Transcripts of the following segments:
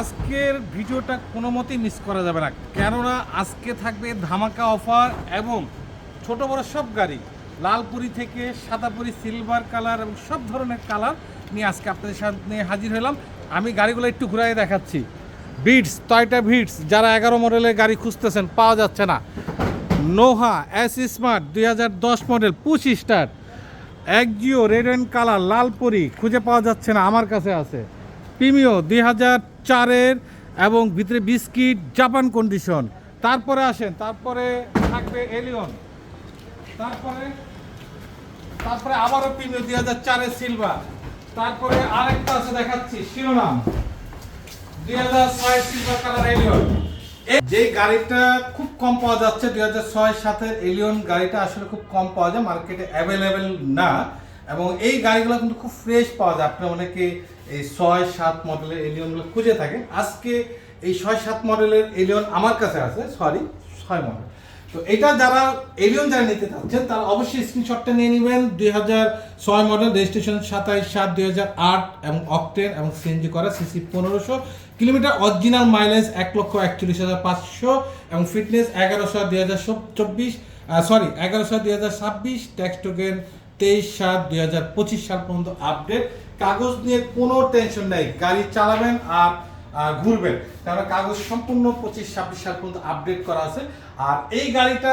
আজকের ভিডিওটা কোনো মতেই মিস করা যাবে না। কেননা আজকে থাকবে ধামাকা অফার এবং ছোট বড় সব গাড়ি। লালপুরি থেকে সাদাপুরি সিলভার কালার এবং সব ধরনের কালার নিয়ে আজকে আপনাদের সামনে হাজির হলাম। আমি গাড়িগুলো একটু ঘুরাই দেখাচ্ছি। বিটস টয়টা ভিটস যারা এগারো মডেলের গাড়ি খুঁজতেছেন, পাওয়া যাচ্ছে না। নোহা এস স্মার্ট দুই হাজার দশ মডেল পুশ স্টার একজিও রেড অ্যান্ড কালার লালপুরি, খুঁজে পাওয়া যাচ্ছে না, আমার কাছে আছে। প্রিমিও দুই হাজার চারের এবং ভিতরে বিস্কিট, জাপান কন্ডিশন তারপরে আসেন, তারপরে থাকবে এলিয়ন তারপরে তারপরে আবারও প্রিমিও দুই হাজার চারের সিলভার তারপরে আরেকটা আছে, দেখাচ্ছি, শিরোনাম। দুই হাজার ছয় সিলভার কালার এলিয়ন যে গাড়িটা খুব কম পাওয়া যাচ্ছে, দুই হাজার ছয় সাতের এলিয়ন গাড়িটা আসলে খুব কম পাওয়া যায় মার্কেটে অ্যাভেলেবেল না। এবং এই গাড়িগুলো কিন্তু খুব ফ্রেশ পাওয়া যায়। আপনি অনেকে এই ছয়, সাত মডেলের এলিয়নগুলো খুঁজে থাকেন। আজকে এই ছয়, সাত মডেলের এলিয়ন আমার কাছে আছে সরি ছয় মডেল তো এটা যারা এলিয়ন যারা নিতে চাচ্ছেন, তারা অবশ্যই স্ক্রিনশটটা নিয়ে নেবেন। দুই হাজার ছয় মডেল রেজিস্ট্রেশন সাতাইশ সাত, দুই হাজার আট এবং অকটেন এবং সিএনজি করা সিসি পনেরোশো। কিলোমিটার অরিজিনাল মাইলেজ এক লক্ষ একচল্লিশ হাজার পাঁচশো এবং ফিটনেস এগারোশো, দুই হাজার চব্বিশ সরি এগারোশো, দুই হাজার ছাব্বিশ। ট্যাক্স টোকেন তেইশ সাত দুই হাজার পঁচিশ সাল পর্যন্ত আপডেট কাগজ নিয়ে কোনো টেনশন নেই। গাড়ি চালাবেন আর ঘুরবেন। কারণ কাগজ সম্পূর্ণ পঁচিশ, ছাব্বিশ সাল পর্যন্ত আপডেট করা আছে। আর এই গাড়িটা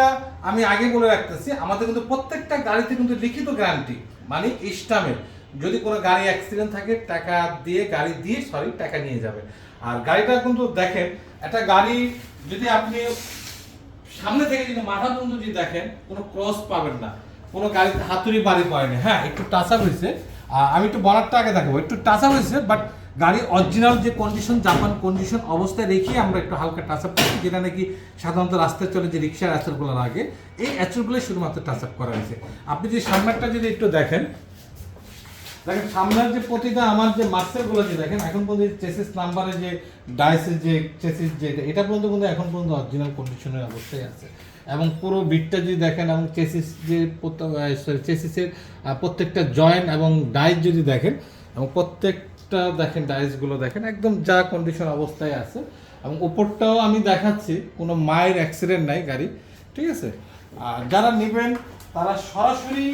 আমি আগে বলে রাখতেছি, আমাদের কিন্তু প্রত্যেকটা গাড়িতে কিন্তু লিখিত গ্যারান্টি মানে ইস্টামের যদি কোনো গাড়ি অ্যাক্সিডেন্ট থাকে, টাকা দিয়ে, গাড়ি দিয়ে সরি টাকা নিয়ে যাবে। আর গাড়িটা কিন্তু দেখেন, একটা গাড়ি যদি আপনি সামনে থেকে যদি মাথা পর্যন্ত যদি দেখেন, কোনো ক্রস পাবেন না। কোনো গাড়িতে হাতুড়ি বাড়ি পড়েনি। হ্যাঁ একটু টাচা হয়েছে। আমি একটু বনারটা আগে দেখাবো। একটু টাচা হয়েছে বাট গাড়ি অরিজিনাল যে কন্ডিশন জাপান কন্ডিশন অবস্থায় রেখে আমরা একটু হালকা টাচ আপ করছি, যেটা নাকি সাধারণত রাস্তায় চলে যে রিক্সার অ্যাচরগুলো লাগে, এই অ্যাচরগুলো শুধুমাত্র টাচ আপ করা হয়েছে। আপনি যে সামনেরটা যদি একটু দেখেন দেখেন, সামনের যে প্রতিটা আমার যে মার্সেলগুলো যে দেখেন, এখন পর্যন্ত চেসিস নাম্বারে যে ডাইসের যে চেসিস যে এটা পর্যন্ত কিন্তু এখন পর্যন্ত অরিজিনাল কন্ডিশনের অবস্থায় আছে। এবং পুরো বিটটা যদি দেখেন, এবং চেসিস যে সরি চেসিসের প্রত্যেকটা জয়েন্ট এবং ডাইস যদি দেখেন, এবং প্রত্যেকটা দেখেন ডাইসগুলো দেখেন, একদম যা কন্ডিশন অবস্থায় আছে। এবং উপরটাও আমি দেখাচ্ছি, কোনো মায়ের অ্যাক্সিডেন্ট নাই গাড়ি, ঠিক আছে? আর যারা নেবেন, তারা সরাসরি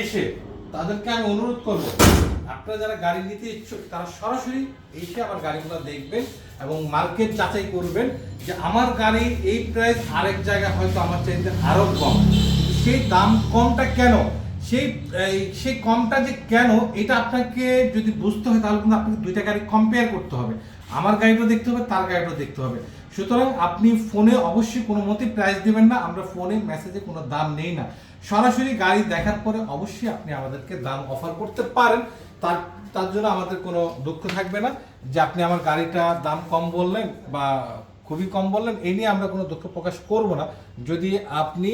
এসে তাদেরকে আমি অনুরোধ করব, আপনারা যারা গাড়ি নিতে ইচ্ছুক, তারা সরাসরি এসে আমার গাড়িগুলো দেখবেন এবং মার্কেট যাচাই করবেন যে আমার গাড়ি এই প্রাইস আরেক জায়গায় হয়তো আমার চাইতে আরও কম। সেই দাম কমটা কেন? সেই সেই কমটা যে কেন, এটা আপনাকে যদি বুঝতে হয়, তাহলে কিন্তু আপনাকে দুইটা গাড়ি কম্পেয়ার করতে হবে। আমার গাড়িটা দেখতে হবে, তার গাড়িটা দেখতে হবে। সুতরাং আপনি ফোনে অবশ্যই কোনো মতেই প্রাইস দেবেন না, আমরা ফোনে মেসেজে কোনো দাম নেই না। সরাসরি গাড়ি দেখার পরে অবশ্যই আপনি আমাদেরকে দাম অফার করতে পারেন। তার তার জন্য আমাদের কোনো দুঃখ থাকবে না যে আপনি আমার গাড়িটা দাম কম বললেন বা খুবই কম বললেন এই নিয়ে আমরা কোনো দুঃখ প্রকাশ করব না। যদি আপনি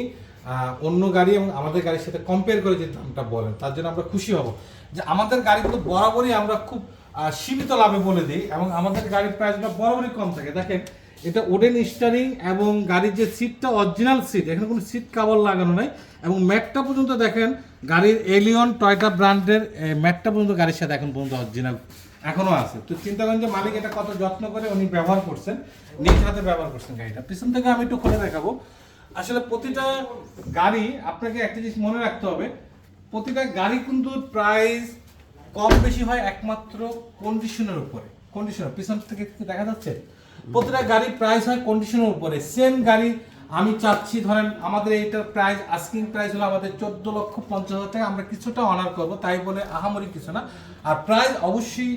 অন্য গাড়ি এবং আমাদের গাড়ির সাথে কম্পেয়ার করে যে দামটা বলেন, তার জন্য আমরা খুশি হব। যে আমাদের গাড়িগুলো বরাবরই আমরা খুব সীমিত লাভে বলে দিই, এবং আমাদের গাড়ির প্রাইসটা বরাবরই কম থাকে। দেখেন, এটা ওডেন স্টারিং এবং গাড়ির যে সিটটা অরিজিনাল সিট এখানে কোনো সিট কাভার লাগানো নাই, এবং ম্যাটটা পর্যন্ত দেখেন, গাড়ির এলিয়ন টয়টা ব্র্যান্ডের ম্যাটটা পর্যন্ত গাড়ির সাথে এখন পর্যন্ত অরিজিনাল এখনও আছে। তো চিন্তা করেন যে মালিক এটা কত যত্ন করে উনি ব্যবহার করছেন, নিজ হাতে ব্যবহার করছেন গাড়িটা। পিছন থেকে আমি একটু খুলে দেখাবো। আসলে প্রতিটা গাড়ি, আপনাকে একটা জিনিস মনে রাখতে হবে, প্রতিটা গাড়ি কিন্তু প্রাইস কম বেশি হয় একমাত্র কন্ডিশনের উপরে। কন্ডিশনার পিছন থেকে দেখা যাচ্ছে? প্রতিটা গাড়ি প্রাইস হয় কন্ডিশনের উপরে। সেম গাড়ি আমি চাচ্ছি, ধরেন আমাদের এইটার প্রাইস আস্কিং প্রাইস হলো আমাদের চোদ্দ লক্ষ পঞ্চাশ হাজার টাকা, আমরা কিছুটা অনার করব, তাই বলে আহামরি কিছু না। আর প্রাইস অবশ্যই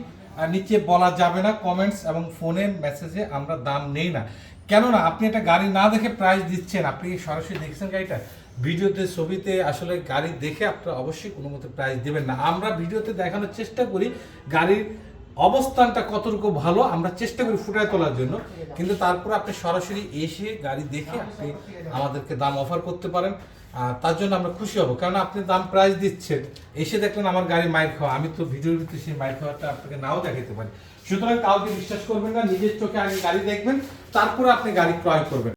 নিচে বলা যাবে না কমেন্টস এবং ফোনের মেসেজে আমরা দাম নেই না। কেননা, আপনি একটা গাড়ি না দেখে প্রাইস দিচ্ছেন, আপনি সরাসরি দেখছেন গাড়িটা ভিডিওতে, ছবিতে আসলে গাড়ি দেখে আপনারা অবশ্যই কোনো মতো প্রাইস দেবেন না। আমরা ভিডিওতে দেখানোর চেষ্টা করি গাড়ির অবস্থানটা কতটুকু ভালো, আমরা চেষ্টা করি ফুটায় তোলার জন্য। কিন্তু তারপর আপনি সরাসরি এসে গাড়ি দেখে আপনি আমাদেরকে দাম অফার করতে পারেন। তার জন্য আমরা খুশি হব। কারণ আপনি দাম প্রাইস দিচ্ছেন। এসে দেখলেন আমার গাড়ি মাইর খাওয়া। আমি তো ভিডিওর ভিতরে সেই মাইর খাওয়াটা আপনাকে নাও দেখাতে পারি। সুতরাং কাউকে বিশ্বাস করবেন না, নিজের চোখে আগে গাড়ি দেখবেন, তারপরে আপনি গাড়ি ক্রয় করবেন।